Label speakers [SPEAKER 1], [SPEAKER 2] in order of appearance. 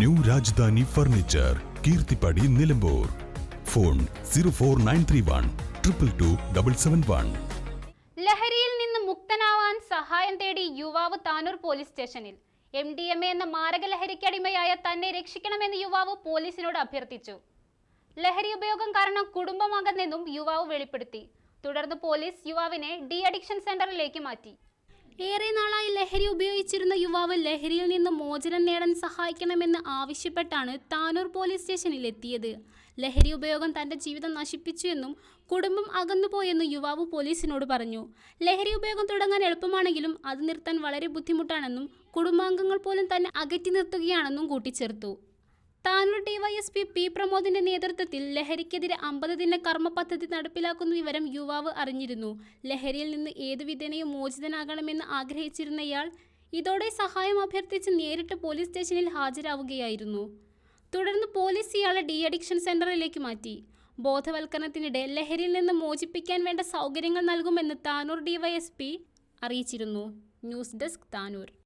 [SPEAKER 1] New Rajadhani furniture Keerthippadi Nilambur. Phone zero four nine three one triple two double seven one.
[SPEAKER 2] ലഹരിയിൽ നിന്ന് മുക്തനാവാൻ സഹായം തേടി യുവാവ് താനൂർ പോലീസ് സ്റ്റേഷനിൽ. എം ഡി എം എ എന്ന മാരക ലഹരിക്കടിമയായ തന്നെ രക്ഷിക്കണമെന്ന് യുവാവ് പോലീസിനോട് അഭ്യർത്ഥിച്ചു. ലഹരി ഉപയോഗം കാരണം കുടുംബമാകുന്നെന്നും യുവാവ് വെളിപ്പെടുത്തി. തുടർന്ന് പോലീസ് യുവാവിനെ ഡി അഡിക്ഷൻ സെന്ററിലേക്ക് മാറ്റി. ഏറെ നാളായി ലഹരി ഉപയോഗിച്ചിരുന്ന യുവാവ് ലഹരിയിൽ നിന്ന് മോചനം നേടാൻ സഹായിക്കണമെന്ന് ആവശ്യപ്പെട്ടാണ് താനൂർ പോലീസ് സ്റ്റേഷനിൽ എത്തിയത് ലഹരി ഉപയോഗം തന്റെ ജീവിതം നശിപ്പിച്ചു എന്നും കുടുംബം അകന്നുപോയെന്നും യുവാവ് പോലീസിനോട് പറഞ്ഞു. ലഹരി ഉപയോഗം തുടങ്ങാൻ എളുപ്പമാണെങ്കിലും അത് നിർത്താൻ വളരെ ബുദ്ധിമുട്ടാണെന്നും കുടുംബാംഗങ്ങൾ പോലും തന്നെ അകറ്റി നിർത്തുകയാണെന്നും കൂട്ടിച്ചേർത്തു. താനൂർ ഡിവൈഎസ്പി പി പ്രമോദിന്റെ നേതൃത്വത്തിൽ ലഹരിക്കെതിരെ അമ്പത് ദിന കർമ്മ പദ്ധതി നടപ്പിലാക്കുന്ന വിവരം യുവാവ് അറിഞ്ഞിരുന്നു. ലഹരിയിൽ നിന്ന് ഏതു വിധേനയും മോചിതനാകണമെന്ന് ആഗ്രഹിച്ചിരുന്നയാൾ ഇതോടെ സഹായം അഭ്യർത്ഥിച്ച് നേരിട്ട് പോലീസ് സ്റ്റേഷനിൽ ഹാജരാവുകയായിരുന്നു. തുടർന്ന് പോലീസ് ഇയാളെ ഡി അഡിക്ഷൻ സെന്ററിലേക്ക് മാറ്റി. ബോധവൽക്കരണത്തിനിടെ ലഹരിയിൽ നിന്ന് മോചിപ്പിക്കാൻ വേണ്ട സൗകര്യങ്ങൾ നൽകുമെന്ന് താനൂർ ഡിവൈഎസ്പി അറിയിച്ചിരുന്നു. News desk Tanur.